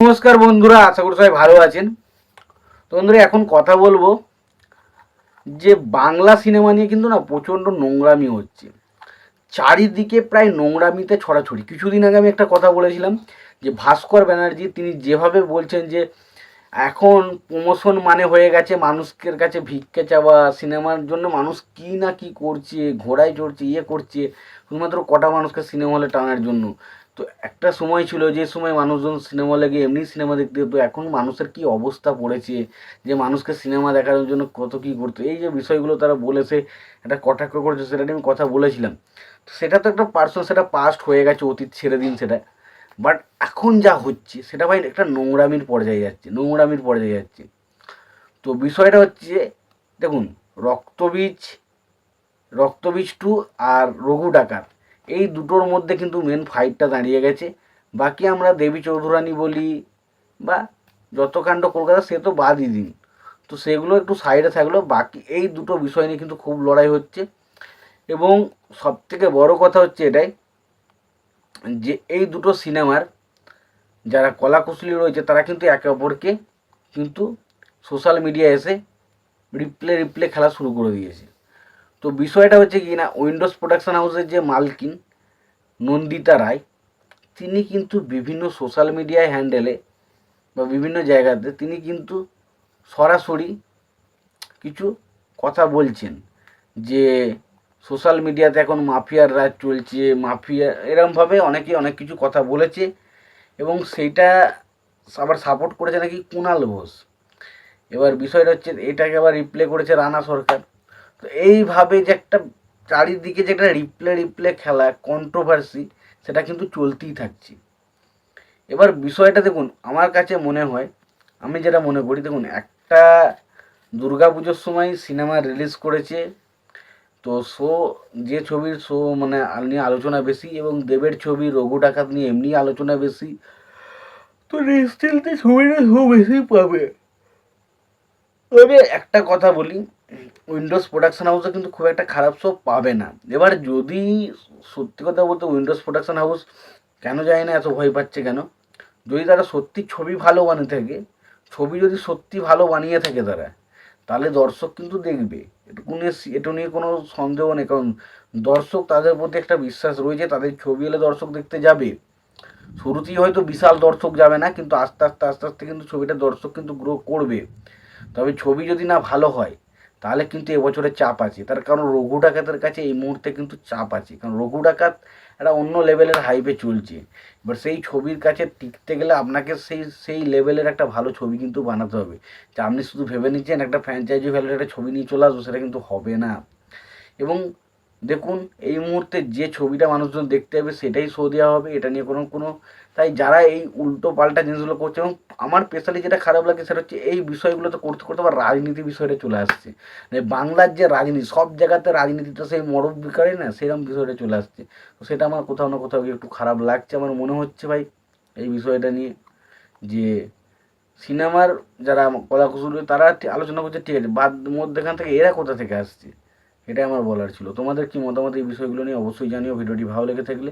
নমস্কার বন্ধুরা, আশা করি সবাই ভালো আছেন। তো বন্ধুরা, এখন কথা বলব যে বাংলা সিনেমা নিয়ে কিন্তু না প্রচণ্ড নোংরামি হচ্ছে। চারিদিকে প্রায় নোংরামিতে ছড়াছড়ি। কিছুদিন আগে আমি একটা কথা বলেছিলাম যে ভাস্কর ব্যানার্জি, তিনি যেভাবে বলছেন যে এখন প্রমোশন মানে হয়ে গেছে মানুষের কাছে ভিক্ষে চাওয়া, সিনেমার জন্য মানুষ কি না কি করছে, ঘোড়ায় চড়ছে ইয়ে করছে, শুধুমাত্র কটা মানুষকে সিনেমা হলে টানার জন্য। তো একটা সময় ছিল যে সময় মানুষজন সিনেমা হলে গিয়ে এমনি সিনেমা দেখতে যেত, এখন মানুষের কি অবস্থা পড়েছে? যে মানুষকে সিনেমা দেখানোর জন্য কত কী করতো? এই যে বিষয়গুলো তারা বলেছে, একটা কটাক্ষ করেছে, সেটা নিয়ে আমি কথা বলেছিলাম। তো সেটা তো একটা পার্সোনাল সেটা পাস্ট হয়ে গেছে, অতীত ছেড়ে দিন সেটা। বাট এখন যা হচ্ছে, সেটা ভাই একটা নোংরামির পর্যায়ে যাচ্ছে, নোংরামির পর্যায়ে যাচ্ছে। তো বিষয়টা হচ্ছে, দেখুন, রক্তবীজ রক্তবীজ টু আর রঘু ডাকাত। এই দুটোর মধ্যে কিন্তু মেন ফাইটটা দাঁড়িয়ে গেছে। বাকি আমরা দেবী চৌধুরানী বলি বা যত কাণ্ড কলকাতা, সে তো বাদই দিন। তো সেগুলো একটু সাইডে থাকল বাকি এই দুটো বিষয় নিয়ে কিন্তু খুব লড়াই হচ্ছে। এবং সবথেকে বড় কথা হচ্ছে এটাই যে এই দুটো সিনেমার যারা কলাকুশলী রয়েছে, তারা কিন্তু একে অপরকে কিন্তু সোশ্যাল মিডিয়া এসে রিপ্লে রিপ্লে খেলা শুরু করে দিয়েছে। তো বিষয়টা হচ্ছে কি না উইন্ডোজ প্রোডাকশন হাউসের যে মালকিন নন্দিতা রায়, তিনি কিন্তু বিভিন্ন সোশ্যাল মিডিয়ায় হ্যান্ডেলে বা বিভিন্ন জায়গাতে তিনি কিন্তু সরাসরি কিছু কথা বলছেন যে সোশ্যাল মিডিয়াতে এখন মাফিয়ার রাজ চলছে, মাফিয়া এরমভাবে অনেকে অনেক কিছু কথা বলেছে এবং সেইটা আবার সাপোর্ট করেছে নাকি কুণাল ঘোষ। এবার বিষয়টা হচ্ছে এটাকে আবার রিপ্লে করেছে রানা সরকার। তো এইভাবে যে একটা চারিদিকে যে একটা রিপ্লে রিপ্লে খেলা কন্ট্রোভার্সি সেটা কিন্তু চলতেই থাকছে। এবার বিষয়টা দেখুন, আমার কাছে মনে হয়, আমি যেটা মনে করি, দেখুন, একটা দুর্গা পুজোর সময় সিনেমা রিলিজ করেছে, তো শো যে ছবির শো মানে নিয়ে আলোচনা বেশি এবং দেবের ছবি, রঘু ডাকাত নিয়ে এমনি আলোচনা বেশি, তো নিশ্চিন্তে ছবিটা শো বেশি পাবে। তবে একটা কথা বলি, উইন্ডোজ প্রোডাকশন হাউসে কিন্তু খুব একটা খারাপ শো পাবে না। এবার যদি সত্যি কথা বলতে উইন্ডোজ প্রোডাকশন হাউস কেন যায় না, এত ভয় পাচ্ছে কেন? যদি তারা সত্যি ছবি ভালো বানিয়ে থাকে, ছবি যদি সত্যি ভালো বানিয়ে থাকে তারা, তাহলে দর্শক কিন্তু দেখবে। এটুকু নিয়ে এটা নিয়ে কোনো সন্দেহ নেই, কারণ দর্শক তাদের প্রতি একটা বিশ্বাস রয়েছে, তাদের ছবি এলে দর্শক দেখতে যাবে। শুরুতেই হয়তো বিশাল দর্শক যাবে না, কিন্তু আস্তে আস্তে আস্তে আস্তে কিন্তু ছবিটা দর্শক কিন্তু গ্রো করবে। তবে ছবি যদি না ভালো হয়, তাহলে কিন্তু এবছরে চাপ আছে। তার কারণ রঘু ডাকাতের কাছে এই মুহূর্তে কিন্তু চাপ আছে। কারণ রঘু ডাকাত একটা অন্য লেভেলের হাইপে চলছে। এবার সেই ছবির কাছে টিকতে গেলে আপনাকে সেই সেই লেভেলের একটা ভালো ছবি কিন্তু বানাতে হবে। যে আপনি শুধু ভেবে নিচ্ছেন একটা ফ্র্যাঞ্চাইজি ভ্যালুর একটা ছবি নিয়ে চলে আসব, সেটা কিন্তু হবে না। এবং দেখুন, এই মুহূর্তে যে ছবিটা মানুষজন দেখতে হবে সেটাই শো দেওয়া হবে, এটা নিয়ে কোনো কোনো, তাই যারা এই উল্টো পাল্টা জিনিসগুলো করছে এবং আমার স্পেশালি যেটা খারাপ লাগে সেটা হচ্ছে এই বিষয়গুলো তো করতে করতে আবার রাজনীতি বিষয়টা চলে আসছে। মানে বাংলার যে রাজনীতি, সব জায়গাতে রাজনীতিটা সেই মরদ বিকারে না সেরকম বিষয়টা চলে আসছে। তো সেটা আমার কোথাও না কোথাও একটু খারাপ লাগছে, আমার মনে হচ্ছে ভাই, এই বিষয়টা নিয়ে যে সিনেমার যারা কলাকুশলী, তারা আলোচনা করছে, ঠিক আছে, বাদ মধ্যেখান থেকে এরা কোথা থেকে আসছে? এটাই আমার বলার ছিল। তোমাদের কি মতামত এই বিষয়গুলো নিয়ে অবশ্যই জানিও। ভিডিওটি ভালো লেগে থাকলে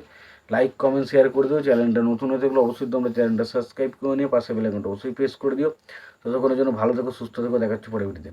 লাইক কমেন্ট শেয়ার করে দিও। চ্যানেলটা নতুন হয়ে থাকলে অবশ্যই তোমরা চ্যানেলটা সাবস্ক্রাইব করে নিয়ে পাশে বেলাইকনটা অবশ্যই প্রেস করে দিও। ততক্ষণের জন্য ভালো থেকো, সুস্থ থেকো। দেখাচ্ছি পরে ভিডিওতে